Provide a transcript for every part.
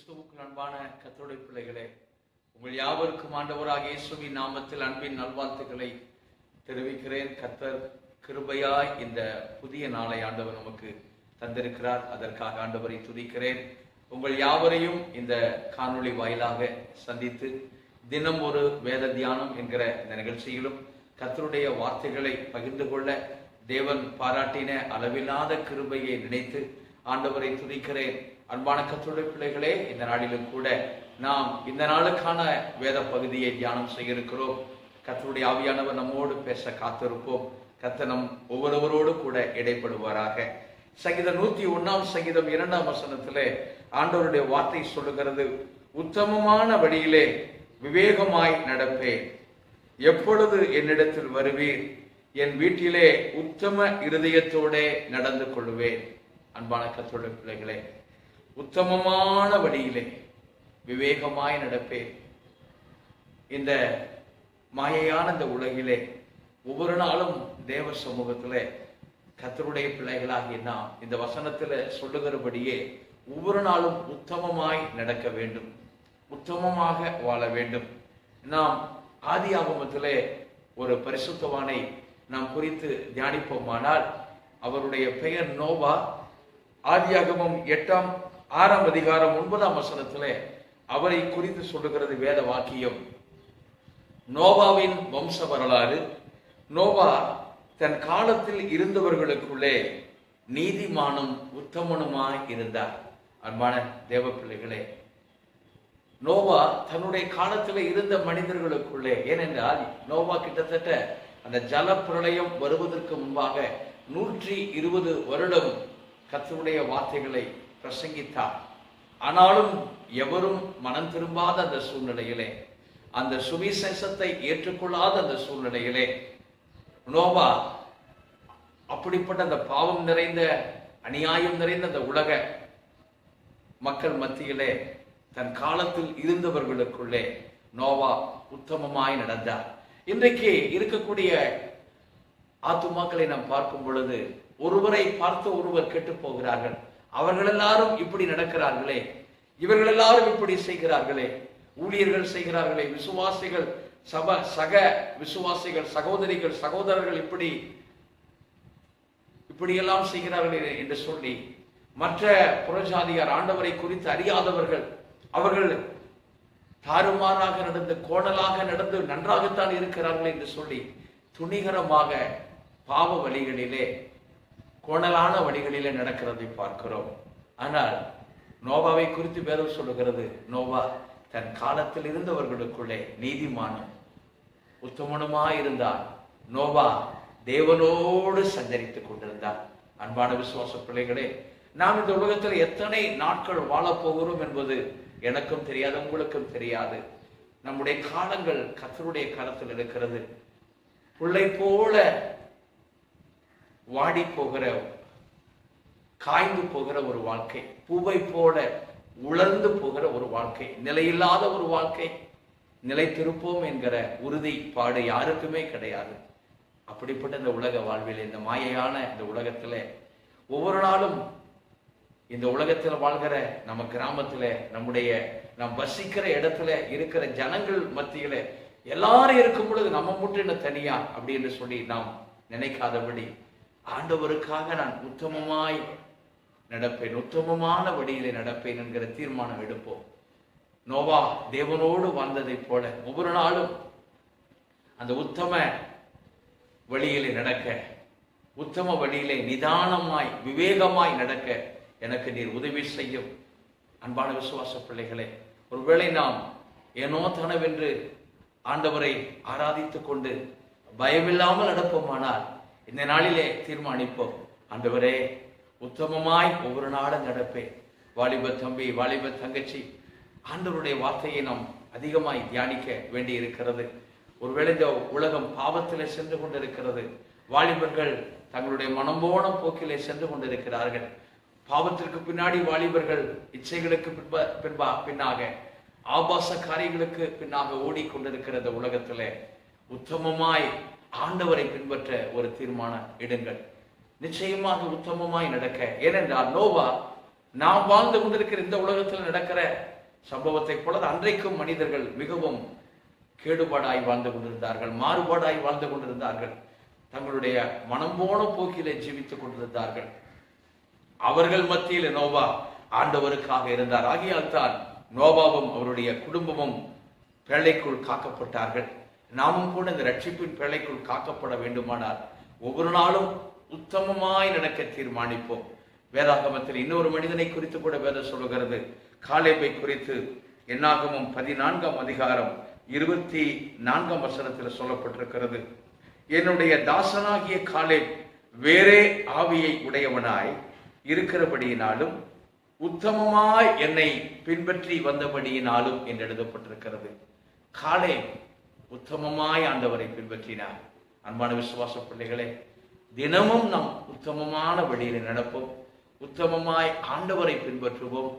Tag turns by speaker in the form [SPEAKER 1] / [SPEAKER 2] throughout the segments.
[SPEAKER 1] கிறிஸ்துவுக்கு அன்பான கத்தோடை பிள்ளைகளே உங்கள் யாவருக்கும் ஆண்டவராக இயேசுவின் நாமத்தில் அன்பின் நல்வாழ்த்துக்களை தெரிவிக்கிறேன். கத்தர் கிருபையாய் இந்த புதிய நாளை ஆண்டவர் நமக்கு தந்திருக்கிறார். அதற்காக ஆண்டவரை துதிக்கிறேன். உங்கள் யாவரையும் இந்த காணொளி வாயிலாக சந்தித்து தினம் ஒரு வேத தியானம் என்கிற இந்த நிகழ்ச்சியிலும் கத்தருடைய வார்த்தைகளை பகிர்ந்து கொள்ள தேவன் பாராட்டின அளவில்லாத கிருபையை நினைத்து ஆண்டவரை துதிக்கிறேன். அன்பான கத்தருடைய பிள்ளைகளே இந்த நாளிலும் கூட நாம் இந்த நாளுக்கான வேத பகுதியை தியானம் செய்ய இருக்கிறோம் கத்தருடைய ஆவியானவர் நம்மோடு பேச காத்திருப்போம். கத்த நம் ஒவ்வொருவரோடு கூட இடைப்படுவாராக. சங்கீதம் நூத்தி ஒன்னாம் சங்கீதம் இரண்டாம் வசனத்திலே ஆண்டவருடைய வார்த்தை சொல்லுகிறது உத்தமமான வழியிலே விவேகமாய் நடப்பேன். எப்பொழுது என்னிடத்தில் வருவீர்? என் வீட்டிலே உத்தம இருதயத்தோடே நடந்து கொள்வேன் அன்பான கத்தோட பிள்ளைகளே உத்தமமான வழியிலே விவேகமாய் நடப்பேன். இந்த மாயையான இந்த உலகிலே ஒவ்வொரு நாளும் தேவ சமூகத்தில் கத்தருடைய பிள்ளைகளாகிய நாம் இந்த வசனத்தில் சொல்லுகிறபடியே ஒவ்வொரு நாளும் உத்தமமாய் நடக்க வேண்டும். உத்தமமாக வாழ வேண்டும். நாம் ஆதி ஆகமத்திலே ஒரு பரிசுத்தவானை நாம் குறித்து தியானிப்போமானால் அவருடைய பெயர் நோவா. ஆதியாகமம் எட்டாம் ஆறாம் அதிகாரம் ஒன்பதாம் வசனத்திலே அவரை குறித்து சொல்லுகிறது வேத வாக்கியம். நோவாவின் வம்ச வரலாறு நோவா தன் காலத்தில் இருந்தவர்களுக்குள்ளே நீதிமானும் உத்தமனுமாய் இருந்தார். அன்பான தேவ பிள்ளைகளே நோவா தன்னுடைய காலத்தில் இருந்த மனிதர்களுக்குள்ளே ஏனென்றால் நோவா கிட்டத்தட்ட அந்த ஜல பிரளயம் வருவதற்கு முன்பாக நூற்றி இருபது வருடம் கத்தருடைய வார்த்தைகளை பிரசங்கித்தார் ஆனாலும் எவரும் மனம் திரும்பாத அந்த சூழ்நிலையிலே அந்த சுவிசேஷத்தை ஏற்றுக்கொள்ளாத அந்த சூழ்நிலையிலே நோவா அப்படிப்பட்ட அந்த பாவம் நிறைந்த அநியாயம் நிறைந்த அந்த உலக மக்கள் மத்தியிலே தன் காலத்தில் இருந்தவர்களுக்குள்ளே நோவா உத்தமமாய் நடந்தார். இன்றைக்கு இருக்கக்கூடிய ஆத்துமாக்களை நாம் பார்க்கும் பொழுது ஒருவரை பார்த்து ஒருவர் கெட்டு போகிறார்கள். அவர்கள் எல்லாரும் இப்படி நடக்கிறார்களே. இவர்கள் எல்லாரும் இப்படி செய்கிறார்களே. ஊழியர்கள் செய்கிறார்களே. விசுவாசிகள் சப சக விசுவாசிகள் சகோதரிகள் சகோதரர்கள் இப்படி இப்படியெல்லாம் செய்கிறார்களே என்று சொல்லி மற்ற புறஜாதியார் ஆண்டவரை குறித்து அறியாதவர்கள் அவர்கள் தாறுமாறாக நடந்து கோணலாக நடந்து நன்றாகத்தான் இருக்கிறார்கள் என்று சொல்லி துணிகரமாக பாவ வழிகளிலே கோணலான வழிகளிலே நடக்கிறதை பார்க்கிறோம். ஆனால் நோவாவை குறித்து வேதம் சொல்லுகிறது நோவா தன் காலத்தில் இருந்தவர்களுக்குள்ளே நீதிமானும் உத்தமனுமாய் இருந்தார் நோவா தேவனோடு சஞ்சரித்துக் கொண்டிருந்தார் அன்பான விசுவாச பிள்ளைகளே நாம் இந்த உலகத்தில் எத்தனை நாட்கள் வாழப்போகிறோம் என்பது எனக்கும் தெரியாது உங்களுக்கும் தெரியாது. நம்முடைய காலங்கள் கத்தருடைய காலத்தில் இருக்கிறது. பிள்ளை போல வாடி போகிற காய்ந்து போகிற ஒரு வாழ்க்கை பூவை போல உலர்ந்து போகிற ஒரு வாழ்க்கை நிலையில்லாத ஒரு வாழ்க்கை நிலைத்திருப்போம் என்கிற உறுதிப்பாடு யாருக்குமே கிடையாது. அப்படிப்பட்ட இந்த உலக வாழ்வில் இந்த மாயையான இந்த உலகத்துல ஒவ்வொரு நாளும் இந்த உலகத்தில் வாழ்கிற நம்ம கிராமத்துல நம்முடைய நாம் வசிக்கிற இடத்துல இருக்கிற ஜனங்கள் மத்தியில எல்லாரும் இருக்கும் பொழுது நம்ம மட்டும் என்ன தனியா அப்படின்னு சொல்லி நாம் நினைக்காதபடி ஆண்டவருக்காக நான் உத்தமமாய் நடப்பேன் உத்தமமான வழியிலே நடப்பேன் என்கிற தீர்மானம் எடுப்போம். நோவா தேவனோடு வந்ததை போல ஒவ்வொரு நாளும் அந்த உத்தம வழியிலே நடக்க உத்தம வழியிலே நிதானமாய் விவேகமாய் நடக்க எனக்கு நீர் உதவி செய்யும். அன்பான விசுவாச பிள்ளைகளே ஒருவேளை நாம் ஏனோ தனவென்று ஆண்டவரை ஆராதித்து கொண்டு பயமில்லாமல் நடப்போமானால் இந்த நாளிலே தீர்மானிப்போம். ஆண்டவரே உத்தமமாய் ஒவ்வொரு நாளும் நடப்பேன் வாலிப தம்பி வாலிப தங்கச்சி ஆண்டவருடைய வார்த்தையை நாம் அதிகமாய் தியானிக்க வேண்டி இருக்கிறது ஒருவேளை இந்த உலகம் பாவத்தில் சென்று கொண்டிருக்கிறது. வாலிபர்கள் தங்களுடைய மனம்போன போக்கிலே சென்று கொண்டிருக்கிறார்கள். பாவத்திற்கு பின்னாடி வாலிபர்கள் இச்சைகளுக்கு பின்ப பின்பா பின்னாக ஆபாச காரியங்களுக்கு பின்னாக ஓடிக்கொண்டிருக்கிற இந்த உலகத்திலே உத்தமமாய் ஆண்டவரை பின்பற்ற ஒரு தீர்மானம் எடுங்கள். நிச்சயமாக உத்தமமாய் நடக்க. ஏனென்றால் நோவா நாம் வாழ்ந்து கொண்டிருக்கிற இந்த உலகத்தில் நடக்கிற சம்பவத்தை போல அன்றைக்கும் மனிதர்கள் மிகவும் கேடுபாடாய் வாழ்ந்து கொண்டிருந்தார்கள் மாறுபாடாய் வாழ்ந்து கொண்டிருந்தார்கள். தங்களுடைய மனம் போன போக்கிலே ஜீவித்துக் கொண்டிருந்தார்கள். அவர்கள் மத்தியில் நோவா ஆண்டவருக்காக இருந்தார். ஆகியால் தான் நோவாவும் அவருடைய குடும்பமும் பேழைக்குள் காக்கப்பட்டார்கள். நாமும் கூட இந்த ரட்சிப்பின் பேழைக்குள் காக்கப்பட வேண்டுமானால் ஒவ்வொரு நாளும் உத்தமமாய் நடக்க தீர்மானிப்போம். வேதாகமத்தில் இன்னொரு மனிதனை குறித்து கூட வேதம் சொல்லுகிறது. காலேபை குறித்து என்னாகமும் பதினான்காம் அதிகாரம் இருபத்தி நான்காம் வசனத்தில் சொல்லப்பட்டிருக்கிறது. என்னுடைய தாசனாகிய காலேப் வேறே ஆவியை உடையவனாய் இருக்கிறபடியினாலும் உத்தமமாய் என்னை பின்பற்றி வந்தபடியினாலும் என்று எழுதப்பட்டிருக்கிறது. காலேப் உத்தமமாய் ஆண்டவரை பின்பற்றினார். அன்பான விசுவாச பிள்ளைகளே தினமும் நாம் உத்தமமான வழியில் நடப்போம். உத்தமமாய் ஆண்டவரை பின்பற்றுவோம்.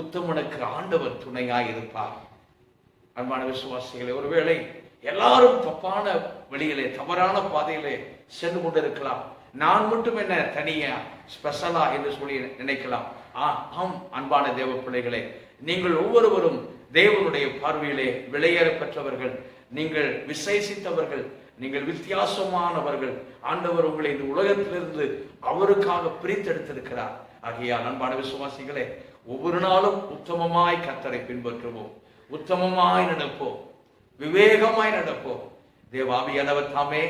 [SPEAKER 1] உத்தமனுக்கு ஆண்டவர் துணையாய் இருப்பார். அன்பான விசுவாசிகளே ஒருவேளை எல்லாரும் தப்பான வழியிலே தவறான பாதையிலே சென்று கொண்டிருக்கலாம். நான் மட்டும் என்ன தனியா ஸ்பெஷலா என்று சொல்லி நினைக்கலாம். ஆ ஆம் அன்பான தேவ பிள்ளைகளே நீங்கள் ஒவ்வொருவரும் தேவனுடைய பார்வையிலே விளையேற பெற்றவர்கள் நீங்கள் விசேஷித்தவர்கள் நீங்கள் வித்தியாசமானவர்கள். ஆண்டவர் உங்களை இந்த உலகத்திலிருந்து அவருக்காக பிரித்தெடுத்திருக்கிறார். ஆகையால் அன்பான விசுவாசிகளே ஒவ்வொரு நாளும் உத்தமமாய் கத்தரை பின்பற்றுவோம். உத்தமமாய் நடப்போம். விவேகமாய் நடப்போம். தேவாவியானவர் தாமே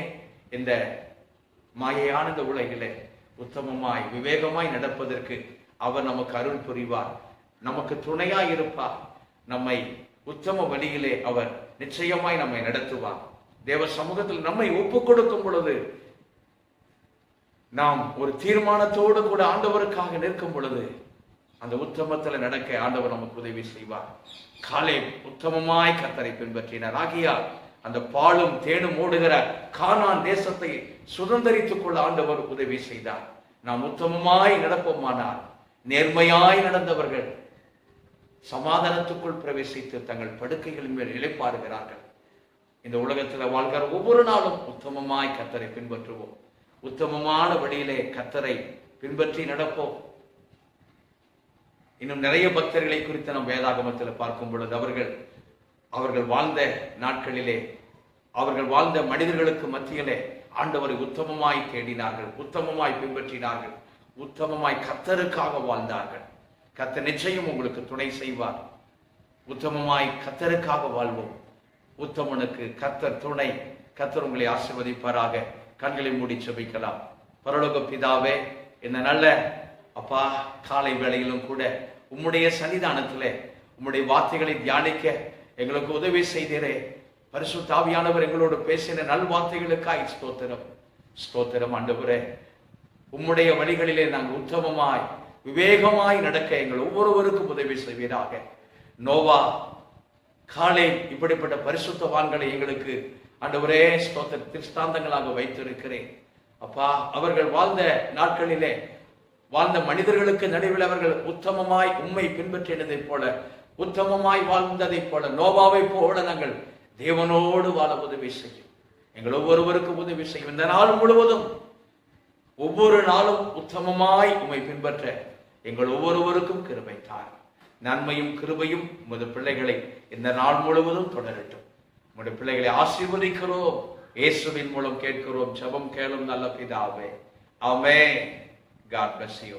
[SPEAKER 1] இந்த மாயையான இந்த உலகிலே உத்தமமாய் விவேகமாய் நடப்பதற்கு அவர் நமக்கு அருள் புரிவார். நமக்கு துணையாய் இருப்பார். நம்மை உத்தம வழியிலே அவர் நிச்சயமாய் நம்மை நடத்துவார். தேவ சமூகத்தில் நம்மை ஒப்பு கொடுக்கும் பொழுது நாம் ஒரு தீர்மானத்தோடு கூட ஆண்டவருக்காக நிற்கும் பொழுது அந்த உத்தமத்தில் நடக்க ஆண்டவர் நமக்கு உதவி செய்வார். காலை உத்தமமாய் கத்தரை பின்பற்றினார். ஆகியால் அந்த பாலும் தேனும் ஓடுகிற கானான் தேசத்தை சுதந்திரித்துக் கொள்ள ஆண்டவர் உதவி செய்தார். நாம் உத்தமமாய் நடப்போமானால் நேர்மையாய் நடந்தவர்கள் சமாதானத்துக்குள் பிரவேசித்து தங்கள் படுக்கைகளின் மேல் இழைப்பாருகிறார்கள் இந்த உலகத்தில் வாழ்கிற ஒவ்வொரு நாளும் உத்தமமாய் கத்தரை பின்பற்றுவோம். உத்தமமான வழியிலே கத்தரை பின்பற்றி நடப்போம். இன்னும் நிறைய பக்தர்களை குறித்து நம் வேதாகமத்தில் பார்க்கும் பொழுது அவர்கள் அவர்கள் வாழ்ந்த நாட்களிலே அவர்கள் வாழ்ந்த மனிதர்களுக்கு மத்தியிலே ஆண்டவரை உத்தமமாய் தேடினார்கள் உத்தமமாய் பின்பற்றினார்கள் உத்தமமாய் கத்தருக்காக வாழ்ந்தார்கள். கத்த நிச்சயம் உங்களுக்கு துணை செய்வார். உத்தமமாய் கத்தருக்காக வாழ்வோம். உத்தமனுக்கு கத்தர் துணை. கத்தர் உங்களை ஆசிர்வதிப்பாராக. கண்களை மூடி செபிக்கலாம் பரலோக பிதாவே என்ன நல்ல அப்பா காலை வேளையிலும் கூட உம்முடைய சன்னிதானத்தில் உம்முடைய வார்த்தைகளை தியானிக்க எங்களுக்கு உதவி செய்தீரே. பரிசுத்தாவியானவர் எங்களோடு பேசின நல் வார்த்தைகளுக்காய் ஸ்தோத்திரம். ஸ்தோத்திரம் ஆண்டவரே உம்முடைய வழிகளிலே நாங்கள் உத்தமமாய் விவேகமாய் நடக்க எங்கள் ஒவ்வொருவருக்கும் உதவி செய்வீராக. நோவா காலே இப்படிப்பட்ட பரிசுத்தவான்களை எங்களுக்கு ஆண்டவரே ஸ்தோத்திர திருஷ்டாந்தங்களாக வைத்திருக்கிறேன். அப்பா அவர்கள் வாழ்ந்த நாட்களிலே வாழ்ந்த மனிதர்களுக்கு நடுவில் அவர்கள் உத்தமமாய் உண்மை பின்பற்றினதைப் போல உத்தமமாய் வாழ்ந்ததைப் போல நோவாவை போல நாங்கள் தேவனோடு வாழ உதவி செய்யும். எங்கள் ஒவ்வொருவருக்கும் உதவி செய்யும். இந்த நாள் முழுவதும் ஒவ்வொரு நாளும் உத்தமமாய் உண்மை பின்பற்ற எங்கள் ஒவ்வொருவருக்கும் கிருபை தார். நன்மையும் கிருபையும் உமது பிள்ளைகளை இந்த நாள் முழுவதும் தொடரட்டும். உமது பிள்ளைகளை ஆசீர்வதிக்கிறோம். இயேசுவின் மூலம் கேட்கிறோம். ஜெபம் கேளும் நல்ல பிதாவே. ஆமே காட் பிளஸ் யூ